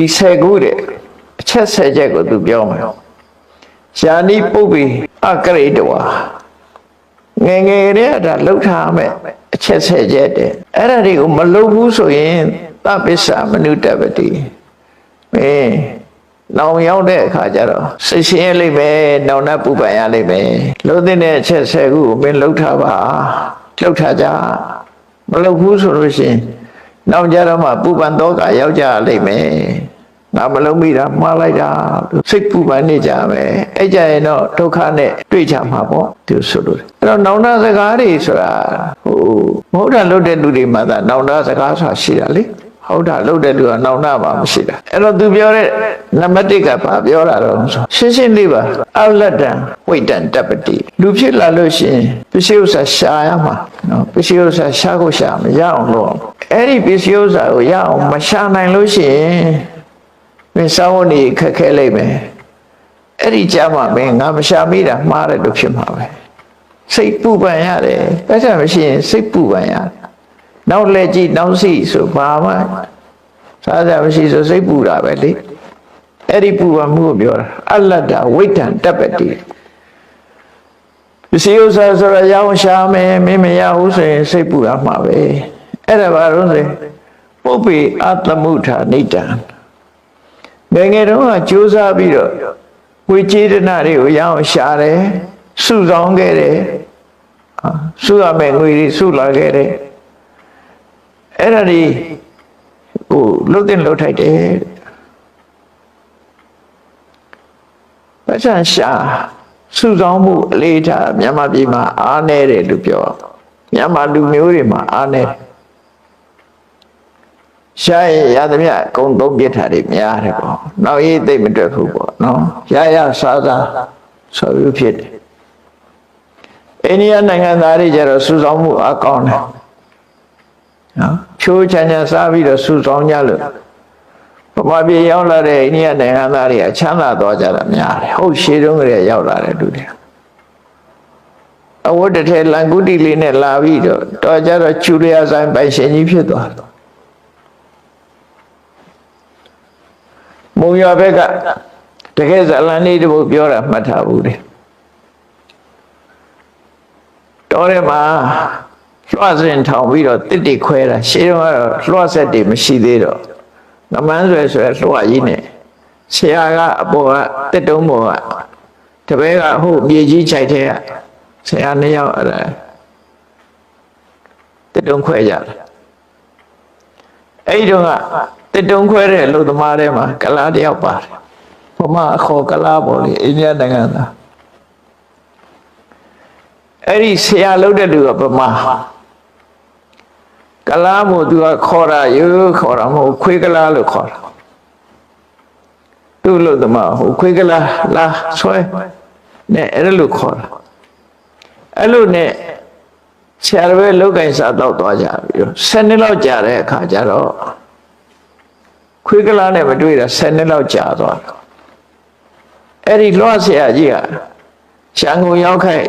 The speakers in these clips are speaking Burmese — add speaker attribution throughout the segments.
Speaker 1: ဒီဆယ်ခုတဲ့အချက်ဆယ်ချက်ကိုသူပြောမယ်ယာနိပုပ္ပိအကရိတဝါငယ်ငယ်တည်းကဒါလှုပ်ထားမယ်အချက်ဆယ်ချက်တဲ့အဲ့ဒါတွေကိုမလှုပ်ဘူးဆိုရင်သပ္ပစ္စမနုတ္တပတိမင်းနောင်ရောက်တဲ့အခါကျတော့စိတ်ရှင်းရလိမ့်မယ်နောင်နှပူပန်ရလိမ့်မယ်လှုပ်တဲ့အချက်ဆယ်ခုကိုမင်းလှုပ်ထားပါလှုပ်ထားကြမလှုပ်ဘူးဆိုလို့ရှိရင် နောက်ကြတော့မှပူပန်တော့ကရောက်ကြလိမ့်မယ်ငါမလုံးမိတာမှားလိုက်တာစိတ်ပူပန်နေကြမယ်အဲ့ကြရင်တော့ဒုက္ခနဲ့တွေ့ကြမှာပေါ့သူဆိုလို့အဲ့တော့နောင်တစကားတွေဆိုတာဟိုမဟုတ်တာလုပ်တဲ့လူတွေမှာသာနောင်တစကားဆိုတာရှိတာလေ ဟုတ်တာလုပ်တဲ့လူကနောင်တမှာမရှိတာအဲ့တော့သူပြောတဲ့နံပါတ်1ကဘာပြောတာတော့ဆိုရှင်းရှင်းလေးပါအလတ္တံဝိတ္တံတပ္ပတိလူဖြစ်လာလို့ရှိရင်ပစ္စည်းဥစ္စာရှာရမှာနော်ပစ္စည်းဥစ္စာရှာကိုရှာမရအောင်လုပ်အောင်အဲ့ဒီပစ္စည်းဥစ္စာကိုရအောင်မရှာနိုင်လို့ရှိရင်မင်းစောင်းနေခက်ခဲလိမ့်မယ်အဲ့ဒီကြမှာမင်းငါမရှာမိတာမှားတယ်လို့ဖြစ်မှာပဲစိတ်ပူပန်ရတယ်အဲ့ဒါမရှိရင်စိတ်ပူပန်ရတယ် နောက်လက်ကြည့်နောက်စီဆိုဘာမှစားကြမရှိဆိုစိတ်ပူတာပဲလေအဲ့ဒီပူပန်မှုကိုပြောတာအလတ္တဝိတ္တံတပ္ပတိပစ္စည်းဥစ္စာဆိုရရအောင်ရှာမယ်မင်းမရဘူးဆိုရင်စိတ်ပူရမှာပဲအဲ့ဒါဘာလို့လဲပုပ္ပေအတ္တမုထာနိတ္တံငယ်ငယ်တုန်းကကြိုးစားပြီးတော့ဝေကျေတနာတွေကိုရအောင်ရှာတယ်စုဆောင်ခဲ့တယ်အာစုရမယ်ငွေတွေစုလာခဲ့တယ် အဲ့ဒါဒီဟိုလှုပ်တဲ့လှုပ်ထိုက်တယ်ပတ်စံရှာစုဆောင်မှုအလေးထားမြန်မာပြည်မှာအားနည်းတယ်လို့ပြောမြန်မာလူမျိုးတွေမှာအားနည်းတယ်ရှားရရသမျှအကုန်သုံးပြထားတယ်များတယ်ပေါ့နောက်ရေးသိမ့်မတွက်ဘူးပေါ့နော်ရရစားစားဆိုပြီးဖြစ်တယ်အိန္ဒိယနိုင်ငံသားတွေကျတော့စုဆောင်မှုအကောင်းတယ်နော် ဖြိုးချမ်းချမ်းစားပြီးတော့စုဆောင်ကြလို့ဗမာပြည်ရောက်လာတဲ့အိန္ဒိယနိုင်ငံသားတွေကချမ်းသာသွားကြတာများတယ်ဟုတ်ရှေးတုန်းကလေးရောက်လာတဲ့လူတွေအဝတ်တစ်ထည်လန်ကုတီလေးနဲ့လာပြီးတော့တော်ကြတော့ချူလျာဆိုင်ပိုင်ရှင်ကြီးဖြစ်သွားတယ်မုံရွာဘက်ကတကယ်ဇလန်လေးတပုတ်ပြောတာမှတ်ထားဘူးလေတော်ထဲမှာ လွှတ်စင်ထောင်ပြီးတော့တစ်တိခွဲတာရှေးတော့ကတော့လွှတ်ဆက်တွေမရှိသေးတော့ငမန်းဆွဲဆွဲလွှတ်ကြီးနဲ့ဆရာကအပေါ်ကတစ်တုံးပေါ်ကတပည့်ကဟိုမြေကြီးခြိုက်တဲ့ကဆရာနှစ်ယောက်အဲ့ဒါတစ်တုံးခွဲကြတယ်အဲ့ဒီတော့ကတစ်တုံးခွဲတဲ့လူသမားတွေမှာကလားတယောက်ပါတယ်ဘုမအခေါ်ကလားပေါ့လေအိန္ဒိယနိုင်ငံသားအဲ့ဒီဆရာလုပ်တဲ့လူကဗမာ ကလားမို့သူကခေါ်တာရိုးခေါ်တာမဟုတ်ခွေးကလားလို့ခေါ်တာသူ့လို့သမားဟိုခွေးကလားလာဆွဲနဲ့အဲ့လိုခေါ်တာအဲ့လိုနဲ့ဆရာတော်ပဲလောက်ကင်စားတော့သွားကြပြီဆယ်နှစ်လောက်ကြာတဲ့အခါကျတော့ခွေးကလားနဲ့မတွေ့တာဆယ်နှစ်လောက်ကြာသွားတယ်အဲ့ဒီလွှတ်ဆရာကြီးကရှန်ကုန်ရောက်ခိုက်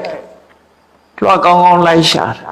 Speaker 1: လွှတ်ကောင်းကောင်းလိုက်ရှာတာ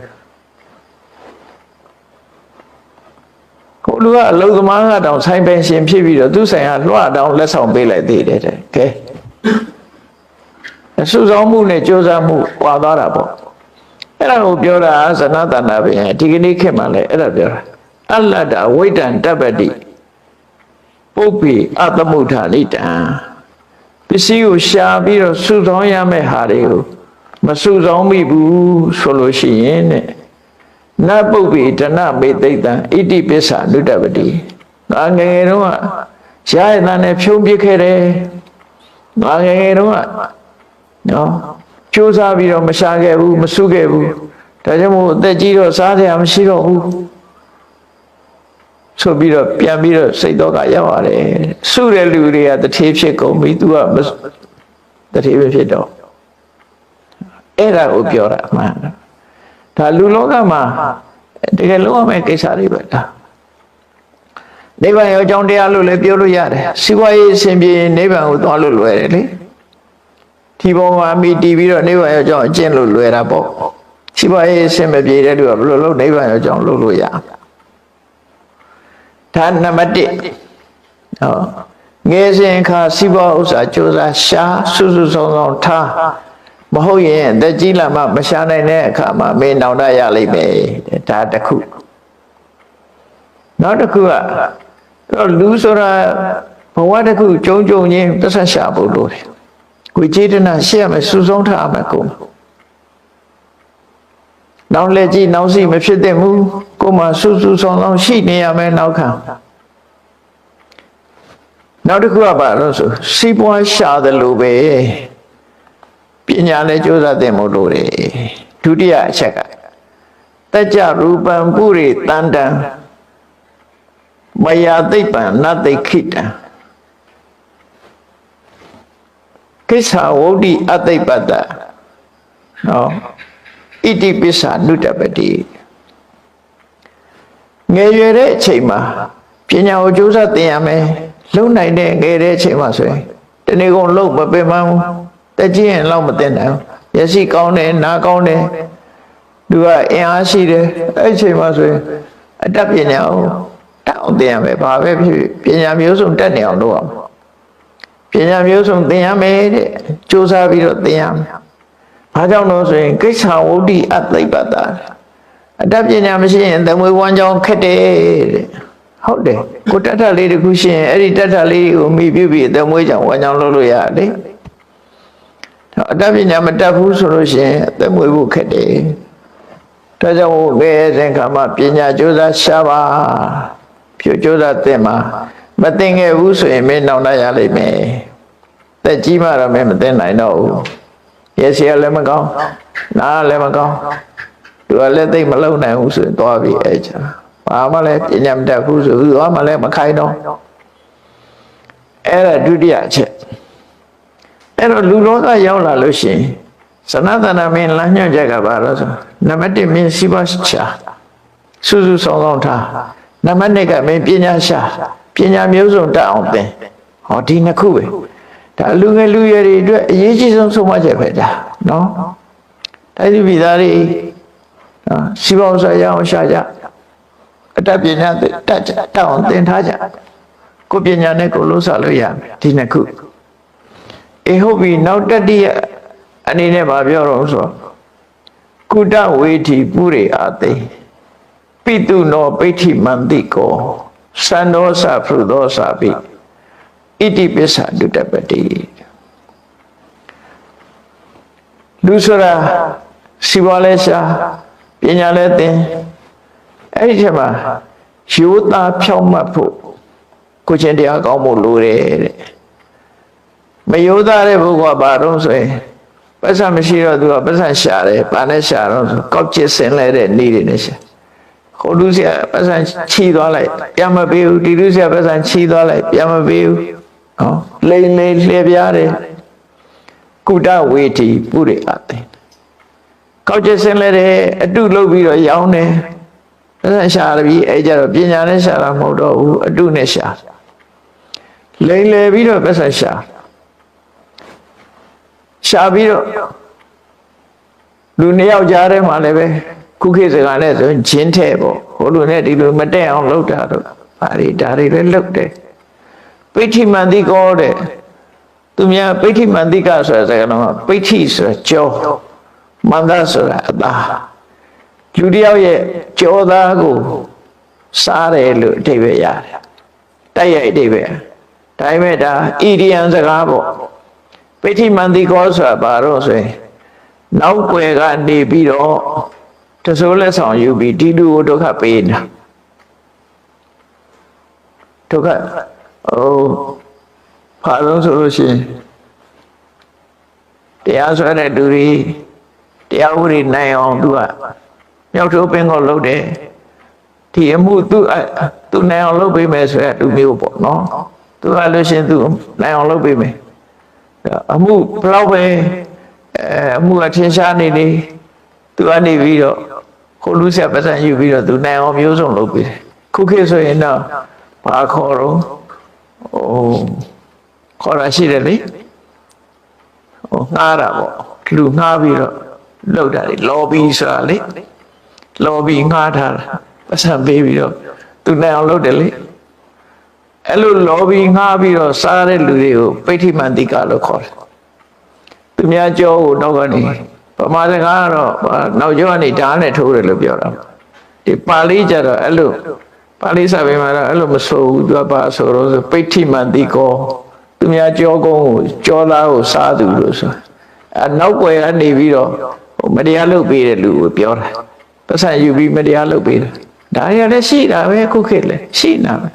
Speaker 1: လူကအလုံသမားကတောင်ဆိုင်ပိုင်ရှင်ဖြစ်ပြီးတော့သူဆိုင်ကလွှတ်တောင်လက်ဆောင်ပေးလိုက်သေးတယ်တဲ့ကဲအဆူဆောင်မှုနဲ့ကြိုးစားမှုပွာသွားတာပေါ့အဲ့ဒါကိုပြောတာဇနတနာပဲဒီကနေ့ခေတ်မှာလည်းအဲ့ဒါပြောတာအလတ္တဝိတ္တံတပ္ပတိပုပ္ပိအတ္တမုဋ္ဌာနိတံပစ္စည်းကိုရှာပြီးတော့စုဆောင်ရမယ့်ဟာတွေကိုမစုဆောင်မိဘူးဆိုလို့ရှိရင်တဲ့ နတ်ပုပ္ပိဒနမေသိတံဣတိပစ္ဆာနုတ္တပတိငါငယ်ငယ်တုန်းကရရတဲ့နဲ့ဖြုံးပြစ်ခဲ့တယ်ငါငယ်ငယ်တုန်းကနော်ကြိုးစားပြီးတော့မရှာခဲ့ဘူးမစုခဲ့ဘူးဒါကြောင့်မို့အသက်ကြီးတော့စားစရာမရှိတော့ဘူးဆိုပြီးတော့ပြန်ပြီးတော့စိတ်တော့ကရောက်ရတယ်စုတဲ့လူတွေကတထေးဖြစ်ကုန်ပြီ तू ကမတထေးပဲဖြစ်တော့အဲ့ဒါကိုပြောတာအမှန် ဒါလူလောကမှာတကယ်လုံးဝမဲ့ကိစ္စတွေပဲဒါနိဗ္ဗာန်ရောအကြောင်းတရားလို့လည်းပြောလို့ရတယ်စီးပွားရေးအစဉ်ပြေနိဗ္ဗာန်ကိုသွားလို့လွယ်တယ်လေဒီပေါ်မှာမိတည်ပြီးတော့နိဗ္ဗာန်ရောအကြောင်းအကျင့်လို့လွယ်တာပေါ့စီးပွားရေးအစဉ်မပြေတဲ့လူကဘယ်လိုလုပ်နိဗ္ဗာန်ရောအကြောင်းလုပ်လို့ရဒါနံပါတ်1ဟောငယ်စဉ်ခါစီးပွားဥစ္စာကြိုးစားရှာစုစုဆောင်ဆောင်ထား မဟုတ်ရင်အသက်ကြီးလာမှမရှာနိုင်တဲ့အခါမှာမင်းနောင်တရလိမ့်မယ်တဲ့ဒါတစ်ခုနောက်တစ်ခုကအဲ့တော့လူဆိုတာဘဝတစ်ခုကြုံကြုံချင်းသက်ဆက်ရှာဖို့လိုတယ်ကိုယ်ကျေတနာရှေ့ရမယ်စုဆုံးထားမယ်ကိုယ်နောက်လက်ကြည့်နောက်စီမဖြစ်သင့်ဘူးကိုယ်မှာစုစုဆောင်ဆောင်ရှိနေရမယ်နောက်ခံနောက်တစ်ခုကဘာလို့ဆိုစီးပွားရှာတယ်လို့ပဲ ပညာလည်းကြိုးစားသင့်မို့လို့တယ်ဒုတိယအချက်ကတကြရူပံပုရိတန်တံမယာသိပ္ပံနသိခိတံကိစ္ဆာဝုဒ္ဓိအသိပ္ပတ္တနော်ဣတိပစ္ဆာနုတ္တပတိငယ်ရွယ်တဲ့အချိန်မှာပညာကိုကြိုးစားသင်ရမယ်လုံနိုင်တဲ့ငယ်တဲ့အချိန်မှာဆိုရင်တနေ့ကုန်လုံမပင်မဘူး တက်ကြီးရင်လောက်မသင်နိုင်ဘူးမျက်စိကောင်းတယ်နားကောင်းတယ်သူကအင်အားရှိတယ်အဲ့ဒီအချိန်မှာဆိုရင်အတတ်ပညာကိုတက်အောင်သင်ရမယ်ဘာပဲဖြစ်ဖြစ်ပညာမျိုးစုံတက်နေအောင်လုပ်အောင်ပညာမျိုးစုံသင်ရမယ်တဲ့စူးစမ်းပြီးတော့သင်ရမယ်ဘာကြောင့်လို့ဆိုရင်ကိစ္ဆာဝုဒ္ဓိအသိပ္ပတ္တာအတတ်ပညာမရှိရင်သမွေဝမ်းကြောင်းခက်တယ်တဲ့ဟုတ်တယ်ကိုတတ်ထလေးတစ်ခုရှိရင်အဲ့ဒီတတ်ထလေးကိုမိပြုပြီးသမွေကြောင့်ဝမ်းကြောင်းလုပ်လို့ရတယ် အတတ်ပညာမတတ်ဘူးဆိုလို့ရှိရင်သမွေဖို့ခက်တယ်ဒါကြောင့်ဘယ်စဉ်ခါမှပညာကြိုးစားရှာပါဖြူကြိုးစားသင်မှာမသင်ခဲ့ဘူးဆိုရင်မင်းနောင်တရလိမ့်မယ်တက်ကြီးမှတော့မင်းမသင်နိုင်တော့ဘူးရဲစီကလည်းမကောင်းနားလည်းမကောင်းသူကလည်းသိမလုံနိုင်ဘူးဆိုရင်သွားပြီအဲ့ချာဘာမှလည်းပညာမတတ်ဘူးဆိုသူကမှလည်းမခိုင်းတော့အဲ့ဒါဒုတိယအချက် အဲ့တော့လူလောကရောက်လာလို့ရှိရင်သနသနာမင်းလမ်းညွှန်ချက်ကဘာလို့ဆိုနံပါတ်1မင်းစီးပွားရှာစူးစူးဆောင်ဆောင်ထားနံပါတ်2ကမင်းပညာရှာပညာမျိုးစုံတက်အောင်သင်ဟောဒီနှစ်ခုပဲဒါလူငယ်လူရွယ်တွေအတွက်အရေးကြီးဆုံးဆုံးမချက်ပဲဒါနော်တိုင်းပြည်သားတွေနော်စီးပွားဥစ္စာရအောင်ရှာကြအတတ်ပညာတက်တက်အောင်သင်ထားကြကိုပညာနဲ့ကိုလုံးစားလို့ရမယ်ဒီနှစ်ခု အေဟုတ်ပြီနောက်တတိယအနေနဲ့ဗာပြောတော့ဆိုကုတဝေထိပုရိအာသိပိတုနောပိဋ္ဌိမန္တိကောသန္ဒောသဖရုသောသပိဣတိပစ္ဆဒုတပတိလူဆိုတာစီပွားလဲရှာပညာလဲသင်အဲ့ဒီချက်မှာရိုးသားဖြောင့်မတ်ဖို့ကိုချင်းတရားကောင်းဖို့လိုတယ်တဲ့ မရိုးသားတဲ့ဘုရားဘာတော့ဆိုရင်ပတ်စံမရှိတော့သူကပတ်စံရှာတယ်ဘာနဲ့ရှာတော့ဆိုကောက်ချစ်ဆင်လဲတဲ့နေတွေနဲ့ရှာဟိုလူဆရာပတ်စံချီသွားလိုက်ပြန်မပေးဘူးဒီလူဆရာပတ်စံချီသွားလိုက်ပြန်မပေးဘူးဟောလိမ့်လိမ့်လှည့်ပြားတယ်ကုတဝေတီပုရိအသိကောက်ချစ်ဆင်လဲတယ်အတုလုပ်ပြီးတော့ရောင်းတယ်ပတ်စံရှာရပြီအဲကြတော့ပညာနဲ့ရှာတာမဟုတ်တော့ဘူးအတုနဲ့ရှာလိမ့်လေပြီးတော့ပတ်စံရှာ ရှာပြီးတော့လူနှစ်ယောက်ကြားထဲမှာလည်းပဲခုခေတ်စကားနဲ့ဆိုရင်ဂျင်းထဲပေါ့ဟိုလူနဲ့ဒီလူမတက်အောင်လုပ်တာတော့ဗါရီဒါတွေလည်းလုပ်တယ်ပိဋ္ဌိမန္တိကောတဲ့သူများပိဋ္ဌိမန္တိကဆိုတဲ့စကားလုံးကပိဋ္ဌိဆိုတာကြောမန္တဆိုတာအသာလူတယောက်ရဲ့ကြောသားကိုစားတယ်လို့အဓိပ္ပာယ်ရတယ်တိုက်ရိုက်အဓိပ္ပာယ်ဒါပေမဲ့ဒါဣရိယံစကားပေါ့ ပိဋိမန္တိကောဆိုတာဘာတော့ဆိုရင်နောက်ွယ်ကနေပြီးတော့တစိုးလက်ဆောင်ယူပြီးဒီလူကိုဒုက္ခပေးနေတာဒုက္ခဟိုဘာလို့ဆိုလို့ရှိရင်တရားဆွဲတဲ့လူတွေတရားဥပဒေနိုင်အောင်သူကမြောက်ထိုးပင်ကိုလုပ်တယ်ဒီအမှုသူအသူနိုင်အောင်လုပ်ပေးမယ်ဆိုတဲ့လူမျိုးပေါ့နော်သူကလို့ရှရင်သူနိုင်အောင်လုပ်ပေးမယ် အမှုဘယ်တော့ပဲအဲအမှုအထင်ရှားနေနေသူကနေပြီးတော့ကိုလူဆက်ပတ်စံယူပြီးတော့သူနိုင်အောင်မျိုးစုံလုပ်ပေးတယ်ခုခေတ်ဆိုရင်တော့ဘာခေါ်တော့ဟိုခေါ်ရရှိတယ်လေဟိုငှားတာပေါ့လူငှားပြီးတော့လုပ်တာလေ lobby ဆိုတာလေ lobby ငှားထားတာပတ်စံပေးပြီးတော့သူနိုင်အောင်လုပ်တယ်လေ အဲ့လို lobby ငှားပြီးတော့စားတဲ့လူတွေကိုပိဋိမန္တိကလို့ခေါ်တယ်သူများကြောကိုတော့ကနေဗမာစကားကတော့နောက်ကျောကနေဓာတ်နဲ့ထိုးတယ်လို့ပြောတာဒီပါဠိကျတော့အဲ့လိုပါဠိစာပေမှာတော့အဲ့လိုမဆိုဘူးသူကပါဆိုတော့ဆိုပိဋိမန္တိကောသူများကြောကုန်းကိုကြောသားကိုစားသူလို့ဆိုအဲနောက်ွယ်ကနေပြီးတော့ဟိုမတရားလုပ်ပေးတဲ့လူကိုပြောတာပတ်စံယူပြီးမတရားလုပ်ပေးတယ်ဒါရလည်းရှိတာပဲခုခေတ်လည်းရှိနေတာပဲ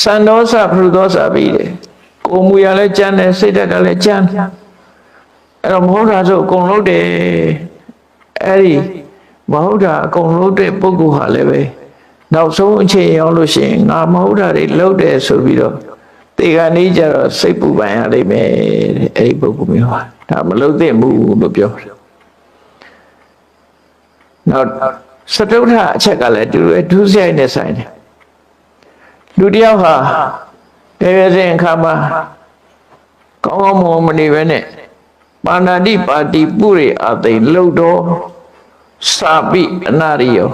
Speaker 1: စန္ဒောစပရုဒောစပြီးတယ်ကိုယ်မူရလည်းကြမ်းတယ်စိတ်ဓာတ်ကလည်းကြမ်းတယ်အဲ့တော့မဟုတ်တာဆိုအကုန်လုံးတယ်အဲ့ဒီမဟုတ်တာအကုန်လုံးတဲ့ပုဂ္ဂိုလ်ဟာလည်းပဲနောက်ဆုံးအချိန်ရောက်လို့ရှိရင်ငါမဟုတ်တာတွေလုပ်တယ်ဆိုပြီးတော့တေကနေကြတော့စိတ်ပူပန်ရလိမ့်မယ်တဲ့အဲ့ဒီပုဂ္ဂိုလ်မျိုးဟာဒါမလုပ်သင့်ဘူးလို့ပြောတယ်နောက်စတုထအချက်ကလည်းတူအထူးဆိုင်နဲ့ဆိုင်တယ် လူတယောက်ဟာတကယ်စဉ်အခါမှာကောင်းကောင်းမွန်မနေပဲနဲ့ပါဏာတိပါတိပုရိအသိလှုပ်တော်စာပိအနာရိယော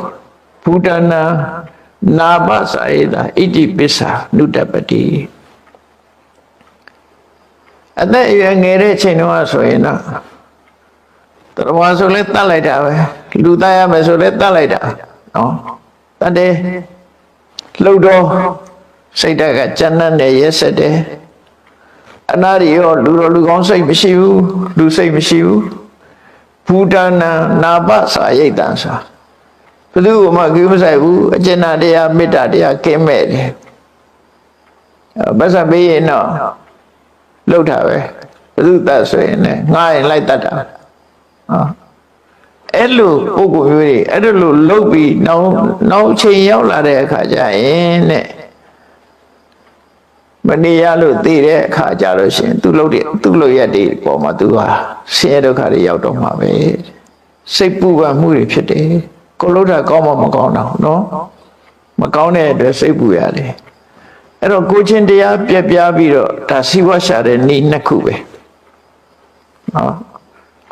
Speaker 1: ဘုဒ္ဓနာနာပစာဧတာဣတိပစ္စာနုတပတိအသက်အရွယ်ငယ်တဲ့ချိန်တော့ဆိုရင်တော့တော်ဘာဆိုလဲတတ်လိုက်တာပဲလူသားရမယ်ဆိုလဲတတ်လိုက်တာနော်တတ်တယ်လှုပ်တော့ စိတ်ဓာတ်ကကြမ်းနဲ့ရက်ဆက်တယ်အနာရီရောလူတော်လူကောင်းစိတ်မရှိဘူးလူစိတ်မရှိဘူးဘူတနာနာပစာရိတ်တန်စာဘယ်သူမှကိမဆိုင်ဘူးအကျဉ်းတရားမေတ္တာတရားကင်းမဲ့တယ်ဘတ်စပေးရင်တော့လှုပ်တာပဲဘယ်သူတတ်ဆိုရင်လည်းငားရင်လိုက်တတ်တာဟောအဲ့လိုပုဂ္ဂိုလ်မျိုးတွေအဲ့လိုလှုပ်ပြီးနောက်နောက်ချိန်ရောက်လာတဲ့အခါကျရင်တဲ့ မနေရလို့သိတဲ့အခါကြလို့ရှိရင်သူလှုပ်တဲ့သူလှုပ်ရက်တွေပေါ်မှာသူဟာဆင်းရဲဒုက္ခတွေရောက်တော့မှာပဲစိတ်ပူပန်မှုတွေဖြစ်တယ်ကိုလှုပ်တာကောင်းမှမကောင်းတော့နော်မကောင်းတဲ့အတွက်စိတ်ပူရတယ်အဲ့တော့ကိုချင်းတရားပြက်ပြားပြီးတော့ဒါစီဝါရှာတဲ့နေ့နှစ်ခုပဲနော်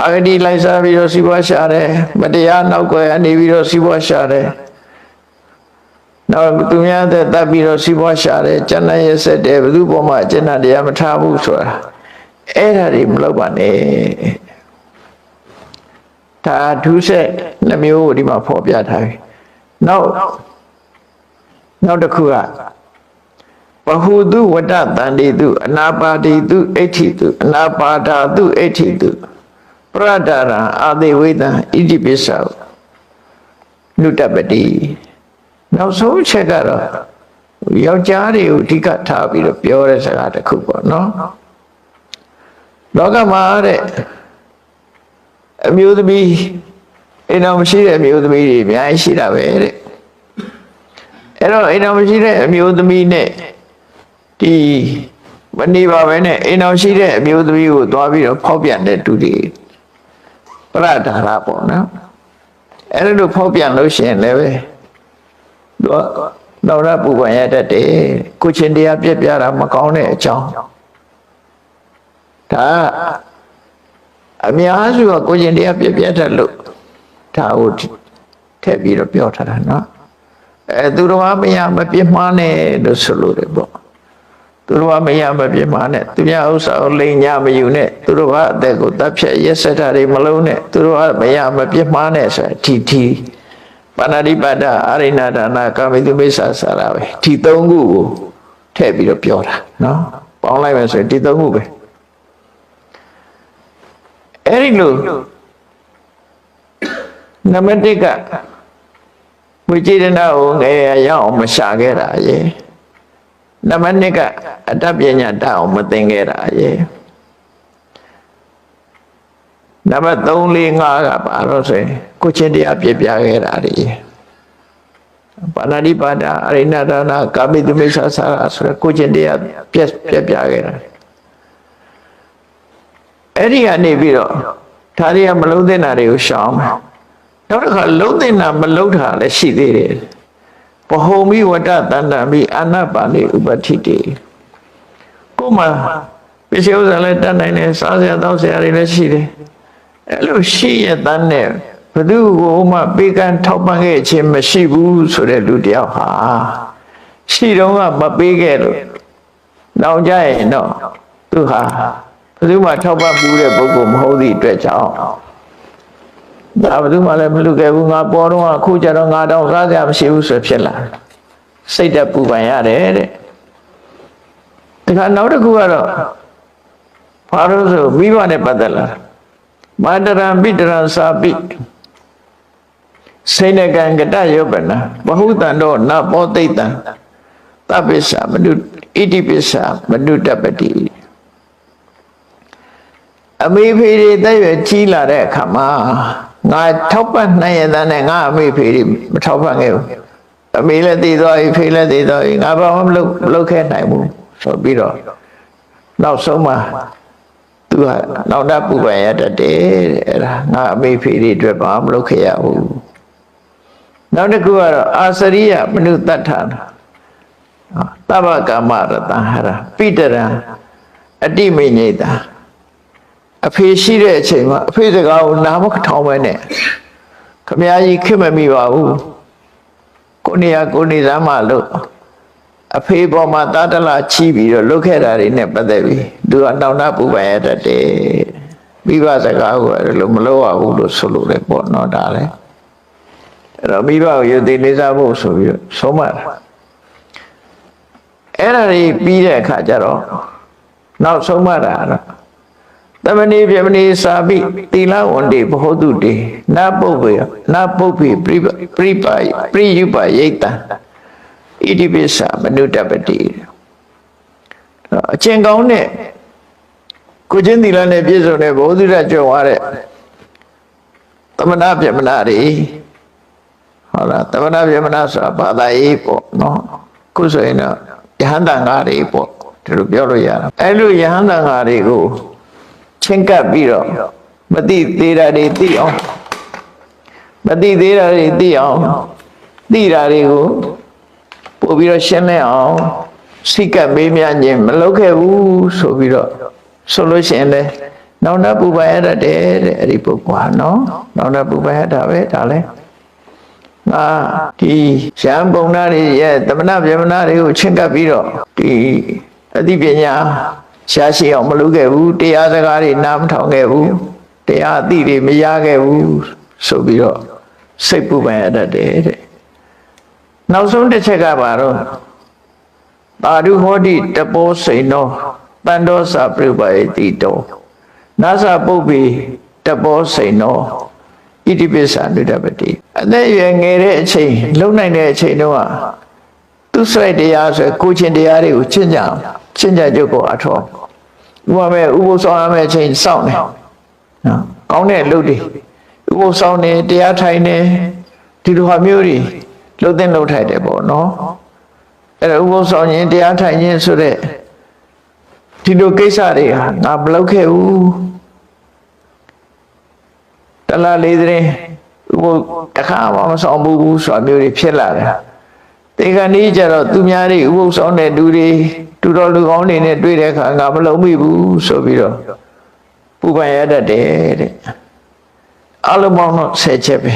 Speaker 1: အဂတိလိုက်စားပြီးတော့စီဝါရှာတယ်မတရားနောက်ွယ်အနေပြီးတော့စီဝါရှာတယ် နောက်သူများတဲ့တပ်ပြီးတော့စီးပွားရှာတယ်ကျန်တဲ့ရဆက်တယ်ဘယ်သူပေါ်မှာအကျဉ်းတရားမထားဘူးဆိုတာအဲ့ဒါတွေမလုပ်ပါနဲ့ဒါဒုစက်နှမျိုးကိုဒီမှာဖော်ပြထားပြီနောက်နောက်တစ်ခုကဘဟုတုဝတ္တတန္တိတုအနာပါတိတုအဋ္ဌိတုအနာပါဒာတုအဋ္ဌိတုပရဒရံအာတိဝိတံဣတိပိစ္ဆာနုတပတိ နောက်ဆုံးချက်ကတော့ယောက်ျားတွေကိုအဓိကထားပြီးတော့ပြောတဲ့စကားတစ်ခုပေါ့နော်လောကမှာတဲ့အမျိုးသမီးအိမ်တော်မရှိတဲ့အမျိုးသမီးတွေအများကြီးရှိတာပဲတဲ့အဲ့တော့အိမ်တော်မရှိတဲ့အမျိုးသမီးနဲ့ဒီမနေပါပဲနဲ့အိမ်တော်ရှိတဲ့အမျိုးသမီးကိုသွားပြီးတော့ဖောက်ပြန်တဲ့သူတွေပရဒါရပေါ့နော်အဲ့လိုဖောက်ပြန်လို့ရှိရင်လည်းပဲ တော့နောက်ရပူပန်ရတတ်တယ်ကိုချင်းတရားပြက်ပြတာမကောင်းတဲ့အကြောင်းဒါအများစုကကိုချင်းတရားပြက်ပြတတ်လို့ဒါကိုထည့်ပြီးတော့ပြောထားတာနော်အဲသူတော်မရမပြစ်မှားနဲ့လို့ဆိုလို့တယ်ပေါ့သူတော်မရမပြစ်မှားနဲ့သူများဥစ္စာကိုလိန်ညာမယူနဲ့သူတော်ကအသက်ကိုတပ်ဖြတ်ရက်ဆက်တာတွေမလုံးနဲ့သူတော်ကမရမပြစ်မှားနဲ့ဆိုထီထီ ပါဏာတိပါဒအာရိဏဒါနာကာမိတုမိစ္ဆာစာရပဲဒီသုံးခုကိုထည့်ပြီးတော့ပြောတာနော်ပေါင်းလိုက်မယ်ဆိုရင်ဒီသုံးခုပဲအဲ့ဒီလိုနံပါတ်1ကဝိจิတနာကိုငယ်ရအောင်မရှာခဲ့တာရေနံပါတ်2ကအတ္တပညာတအောင်မသင်ခဲ့တာရေ နံပါတ်3 4 5ကပါတော့ဆိုရင်ကိုချင်းတရားပြပြခဲ့တာတွေပါဏာတိပါဒအရိဏဒါနာကာမိတုမိစ္ဆာစာရဆိုရကိုကျင့်တရားပြက်ပြက်ပြခဲ့တာအဲ့ဒီကနေပြီးတော့ဒါတွေကမလုံးသင့်တာတွေကိုရှောင်မယ်နောက်တစ်ခါလုံးသင့်တာမလုံးတာလည်းရှိသေးတယ်ပဟုံမိဝတ္တတန္တမိအာနပါဏိဥပတိတေကိုယ်မှာပစ္စည်းဥစ္စာလည်းတတ်နိုင်တယ်စားစရာတောက်စရာတွေလည်းရှိတယ် အဲ့လိုရှိရတဲ့နဲ့ဘသူကိုမှပေးကမ်းထောက်ပံ့ခဲ့ခြင်းမရှိဘူးဆိုတဲ့လူတယောက်ဟာရှိတော့ကမပေးခဲ့လို့နောက်ကြရင်တော့သူဟာဘသူမှထောက်ပံ့မှုတဲ့ပုဂ္ဂိုလ်မဟုတ်သည့်အတွက်ကြောင့်ဒါဘသူမှလည်းမလူခဲ့ဘူးငါပေါ်တော့အခုကြတော့ငါတော့စားစရာမရှိဘူးဆိုဖြစ်လာစိတ်တက်ပူပန်ရတယ်တဲ့ဒါကနောက်တစ်ခုကတော့ဘာလို့ဆိုမိဘနဲ့ပတ်သက်လာ မန္တရံပိတရံစာပိစိနကံကတယောပနာဘဟုတံတော့နဘောတိတ်တံတပိစ္ဆာမနုဣတိပိစ္ဆာမနုတပတိအမေဖေတွေတက်ရွယ်ကြီးလာတဲ့အခါမှာငါထောက်ပံ့နိုင်ရတဲ့ငါအမေဖေတွေမထောက်ပံ့ခဲ့ဘူးအမေလည်းတည်သွားပြီဖေလည်းတည်သွားပြီငါဘာမှမလုပ်မလုပ်ခဲ့နိုင်ဘူးဆိုပြီးတော့နောက်ဆုံးမှာ သူကနောက်တပူပန်ရတတ်တယ်တဲ့အဲ့ဒါငါအမေဖေတွေအတွက်ဘာမှမလုပ်ခဲ့ရဘူးနောက်တစ်ခုကတော့အာစရိယမနုတ္တထာသဗ္ဗကာမရတဟရပိတရံအတိမိညိတာအဖေရှိတဲ့အချိန်မှာအဖေစကားကိုနားမထောင်ပဲနဲ့ခမည်းကြီးခင်မမိပါဘူးကိုနေရကိုနေသားမလို့ အဖေပေါ်မှာတာတလာချီးပြီးတော့လုတ်ခဲ့တာတွေနဲ့ပတ်သက်ပြီးသူကတောင်းတပူပန်ရတတ်တယ်မိဘစကားကိုအဲ့လိုမလုပ်ရဘူးလို့ဆိုလို့လေပေါ့နော်ဒါလည်းအဲ့တော့မိဘကိုယုံသိလေးစားဖို့ဆိုပြီးတော့ဆုံးမတာအဲ့ဒါတွေပြီးတဲ့အခါကျတော့နောက်ဆုံးမတာတော့တမဏိပြမဏိစာပိတိလဝန္တိဘဟုတုတေနပုပ္ပေနပုပ္ပေပရိပပရိပါပရိယုပယိတံ ဣတိပိစ္ဆာမနုတပတိအကျင့်ကောင်းတဲ့ကိုချင်းသီလနဲ့ပြည့်စုံတဲ့ဘုဒ္ဓရကြွယ်ဝတဲ့သမဏပြမနာတွေဟုတ်လားသမဏပြမနာဆိုတာဘာသာရေးပေါ့နော်ခုဆိုရင်တော့ယဟန္တာငါးတွေပေါ့ဒီလိုပြောလို့ရတာအဲ့လိုယဟန္တာငါးတွေကိုချင်းကပ်ပြီးတော့မတိသေးတာတွေသိအောင်မတိသေးတာတွေသိအောင်သိတာတွေကို ပို့ပြီးတော့ရှင်းလင်းအောင်စိတ်ကပ်မေးမြန်းခြင်းမလုပ်ခဲ့ဘူးဆိုပြီးတော့ဆိုလို့ရှိရင်လည်းနောင်တပူပန်ရတတ်တယ်တဲ့အဲ့ဒီပုဂ္ဂိုလ်ဟာနော်နောင်တပူပန်ရတာပဲဒါလည်းငါဒီရံပုံနာတွေရဲ့တမနာပြမနာတွေကိုချင်းကပ်ပြီးတော့ဒီအသိပညာရှားရှိအောင်မလုပ်ခဲ့ဘူးတရားစကားတွေနားမထောင်ခဲ့ဘူးတရားအသိတွေမရခဲ့ဘူးဆိုပြီးတော့စိတ်ပူပန်ရတတ်တယ်တဲ့ နောက်ဆုံးတစ်ချက်ကပါတော့တာဓုဟောတိတပောစိန်သောတန်တော်စာပြုပယတိတောနာသပုပ္ပေတပောစိန်သောဣတိပိစ္ဆာနုတပတိအသက်အရွယ်ငယ်တဲ့အချိန်လုံနိုင်တဲ့အချိန်တုန်းကသူစိုက်တရားဆိုကိုချင်းတရားတွေကိုချင့်ကြအောင်ချင့်ကြကြုတ်ကိုအထောဥပမာဥပုသ်ဆောင်ရမယ့်အချိန်စောင့်နေနော်ကောင်းတဲ့အလုပ်တွေဥပုသ်ဆောင်နေတရားထိုင်နေဒီလိုဟာမျိုးတွေ လှုပ်တဲ့လှုပ်ထိုက်တယ်ပေါ့နော်အဲ့ဒါဥပုသ်ဆောင်ရင်တရားထိုင်ခြင်းဆိုတဲ့ဒီလိုကိစ္စတွေဟာငါမလုပ်ခဲ့ဘူးတလားလေးတဲ့ဥပုသ်တခါမှမဆောင်ဘူးဆိုတာမျိုးတွေဖြစ်လာတယ်တေခဏီးကြတော့သူများတွေဥပုသ်ဆောင်တဲ့လူတွေတူတော်လူကောင်းတွေနဲ့တွေ့တဲ့အခါငါမလုံးမိဘူးဆိုပြီးတော့ပူပန်ရတတ်တယ်တဲ့အလုံးပေါင်းတော့၁၀ချက်ပဲ